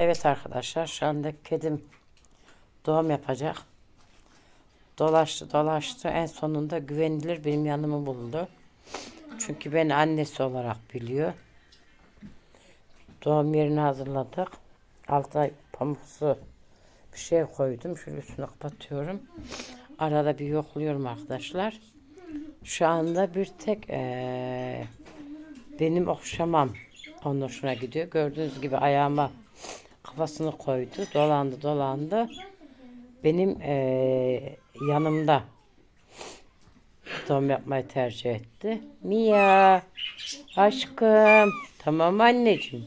Evet arkadaşlar şu anda kedim doğum yapacak. Dolaştı dolaştı en sonunda güvenilir benim yanımı buldu. Çünkü beni annesi olarak biliyor. Doğum yerini hazırladık. Alta pamuksu bir şey koydum. Şöyle üstüne kapatıyorum. Arada bir yokluyorum arkadaşlar. Şu anda bir tek eee, benim okşamam onun hoşuna gidiyor. Gördüğünüz gibi ayağıma kafasını koydu. Dolandı dolandı. Benim eee, yanımda doğum yapmayı tercih etti. Mia aşkım. Tamam anneciğim.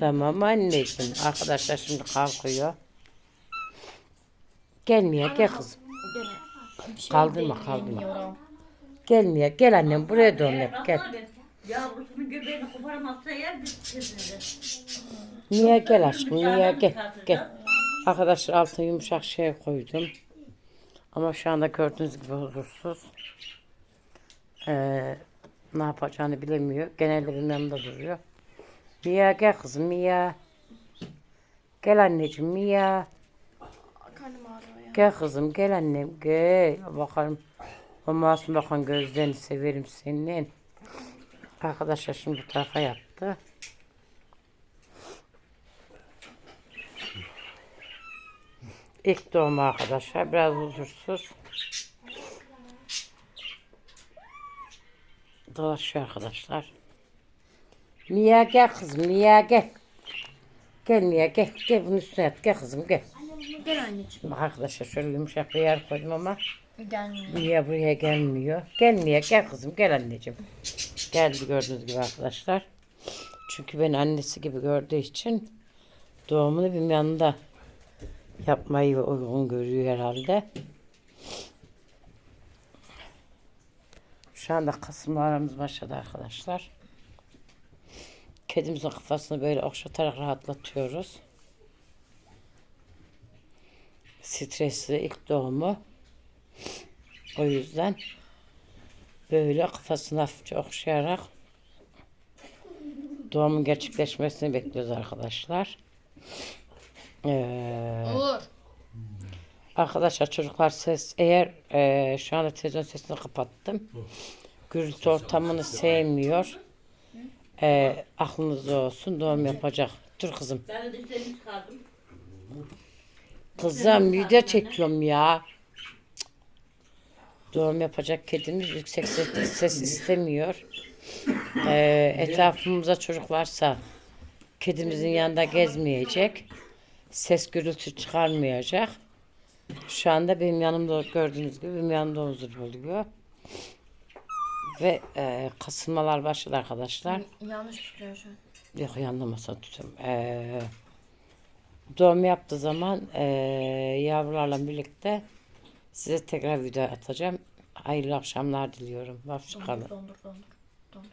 Tamam anneciğim. Arkadaşlar şimdi kalkıyor. Gelmiyor gel kızım. Kaldırma kaldırma. Gelmiyor gel annem buraya doğum yap gel. Yavrusunun göbeğini koparamazsa yer bitirdi. Niye gel aşkım niye gel gel. Arkadaşlar altına yumuşak şey koydum. Ama şu anda gördüğünüz gibi huzursuz. Ee, ne yapacağını bilemiyor. Genelde benim yanımda duruyor. Mia gel kızım Mia. Gel anneciğim Mia. Gel kızım gel annem gel. Bakalım. O masum bakan gözlerini severim senin. Arkadaşlar şimdi bu tarafa yattı. İlk doğum arkadaşlar. Biraz huzursuz. Dolaşıyor arkadaşlar. Mia gel kızım. Mia gel. Gel Mia gel. Gel bunun üstüne yat. Gel kızım gel. Gel anneciğim. Bak arkadaşlar şöyle yumuşak bir yer koydum ama Gelmiyor. Mia buraya gelmiyor. Gelmiyor. Gel kızım gel anneciğim. Geldi gördüğünüz gibi arkadaşlar. Çünkü beni annesi gibi gördüğü için doğumunu benim yanında yapmayı uygun görüyor herhalde. Şu anda kasımlarımız başladı arkadaşlar. Kedimizin kafasını böyle okşatarak rahatlatıyoruz. Stresli ilk doğumu. O yüzden böyle kafasını hafifçe okşayarak doğumun gerçekleşmesini bekliyoruz arkadaşlar. Ee, Olur. arkadaşlar çocuklar ses eğer e, şu anda televizyon sesini kapattım. Gürültü ortamını sevmiyor. E, aklınızda olsun doğum yapacak. Dur kızım. Ben de dişlerimi çıkardım. Kızım video çekiyorum ya. Doğum yapacak kedimiz yüksek ses, ses istemiyor. Ee, etrafımızda çocuk varsa kedimizin yanında gezmeyecek. Ses gürültü çıkarmayacak. Şu anda benim yanımda gördüğünüz gibi benim yanımda huzur oluyor. Ve e, kasılmalar başladı arkadaşlar. Yanlış tutuyor şu an. Yok yanlamasına tutuyorum. Ee, doğum yaptığı zaman ee, yavrularla birlikte size tekrar video atacağım. Hayırlı akşamlar diliyorum. Hoşçakalın. Dondur dondur dondur. dondur.